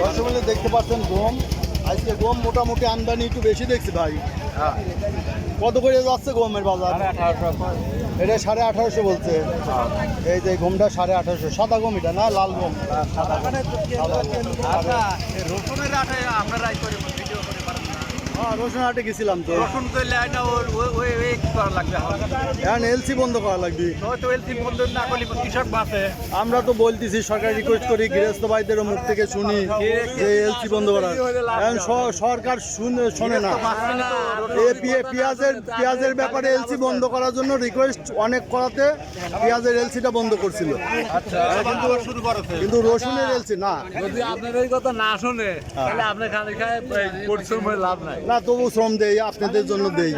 দর্শক দেখতে পাচ্ছেন গম। আজকে গম মোটামুটি আমদানি একটু বেশি দেখছি ভাই। কত করে যাচ্ছে গমের বাজার? এটা সাড়ে আঠারোশো বলছে। এই যে গমটা সাড়ে আঠারোশো। সাদা গম এটা না লাল গম? গম। আচ্ছা রসুনের আপনারাই করে ভিডিও করে পারেন না হ্যাঁ রসুন হাটে গেছিলাম তো। রসুন করলে এটা ওই ওই- ওই ওই করা লাগবে? এখন এলসি বন্ধ করা লাগবে। হয়তো এলসি বন্ধ না করলে কৃষক বাঁচে। আমরা তো বলতেছি সরকার রিকোয়েস্ট করি গৃহস্থ ভাইদেরও মুখ থেকে শুনি যে এলসি বন্ধ করার এখন সরকার শুনে শোনে না। পেঁয়াজের পেঁয়াজের ব্যাপারে এলসি বন্ধ করার জন্য রিকোয়েস্ট অনেক করাতে পেঁয়াজের এলসিটা বন্ধ করছিল। আচ্ছা কিন্তু শুরু করেছে। কিন্তু রসুনের এলসি না। যদি আপনার এই কথা না শুনে তাহলে আপনার খালি খায় পরিশ্রম করে লাভ নাই। না তবু শ্রম দেই, আপনাদের জন্য দেই।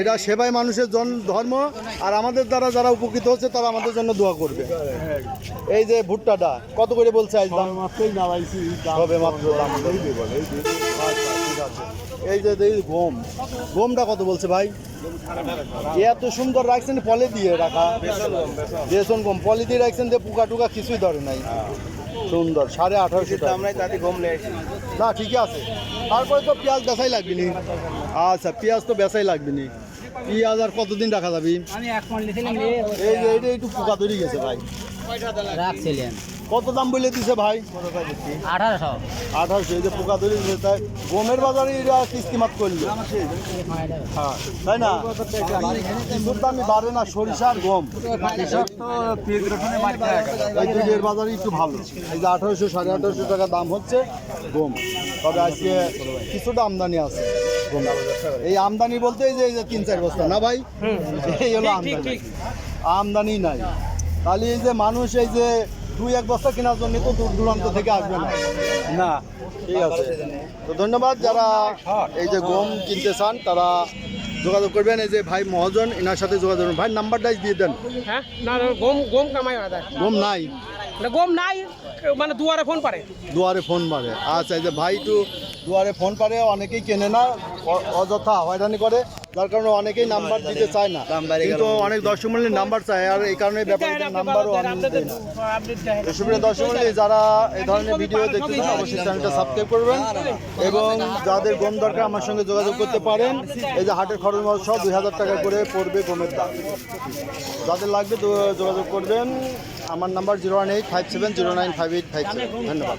এটা সেবাই মানুষের ধর্ম, আর আমাদের দ্বারা যারা উপকৃত হচ্ছে তারা আমাদের জন্য দোয়া করবে। এই যে ভুট্টাটা, কত করে বলছে আজ দাম? মাত্র দাম। এই যে, এই গম। গমটা কত বলছে ভাই? এত সুন্দর রাখছেন, পলে দিয়ে রাখা। বেসন গম, পলি দিয়ে রাখছেন যে পোকা টুকা কিছুই ধরে নাই। সুন্দর, সাড়ে আঠারোশো আমরাই তাতে গম নিয়ে না, ঠিকই আছে। তারপরে তো পেঁয়াজ বেচাই লাগবে নি। আচ্ছা পেঁয়াজ তো বেচাই লাগবে নি। পেঁয়াজ আর কতদিন রাখা যাবি? এই যে এইটা একটু পোকা ধরে গেছে ভাই। রাখছিলেন। কত দাম বলে দিছে ভাই? আঠারোশো। আঠারোশো এই যে পোকা ধরে গেছে তাই গমের বাজারে এরা কিস্তিমাত করল। হ্যাঁ তাই না? কিছুর দামই বাড়ে না সরিষা আর গম। এই দুটোর বাজারে একটু ভালো। এই যে আঠারোশো সাড়ে আঠারোশো টাকা দাম হচ্ছে গম। তবে আজকে কিছুটা আমদানি আছে। এই আমদানি বলতে এই যে তিন চার বস্তা না ভাই? এই হলো আমদানি। আমদানি নাই। তাহলে এই যে মানুষ এই যে দুই এক বস্তা কেনার জন্য তো দূর দূরান্ত থেকে আসবে না। না ঠিক আছে। তো ধন্যবাদ যারা এই যে গম কিনতে চান তারা যোগাযোগ করবেন। এই যে ভাই মহাজন এনার সাথে যোগাযোগ ভাই নাম্বারটা দিয়ে দেন। হ্যাঁ না না, গম গম কামাই গম নাই। গম নাই মানে দুয়ারে ফোন পারে। দুয়ারে ফোন পারে আচ্ছা যে ভাই একটু দুয়ারে ফোন পারে, অনেকেই কেনে না, অযথা হয়রানি করে। যার কারণে অনেকেই নাম্বার দিতে চায় না। কিন্তু অনেক দর্শক মূল্যের নাম্বার চায় আর এই কারণে ব্যাপারীদের নাম্বারও আমি দিই না সুপ্রিয় যারা এই ধরনের ভিডিও দেখতেছেন অবশ্যই চ্যানেলটা সাবস্ক্রাইব করবেন এবং যাদের গম দরকার আমার সঙ্গে যোগাযোগ করতে পারেন। এই যে হাটের খরচ সহ দুই হাজার টাকা করে পড়বে গমের দাম। যাদের লাগবে যোগাযোগ করবেন। আমার number zero one eight five seven zero nine five eight five seven ধন্যবাদ।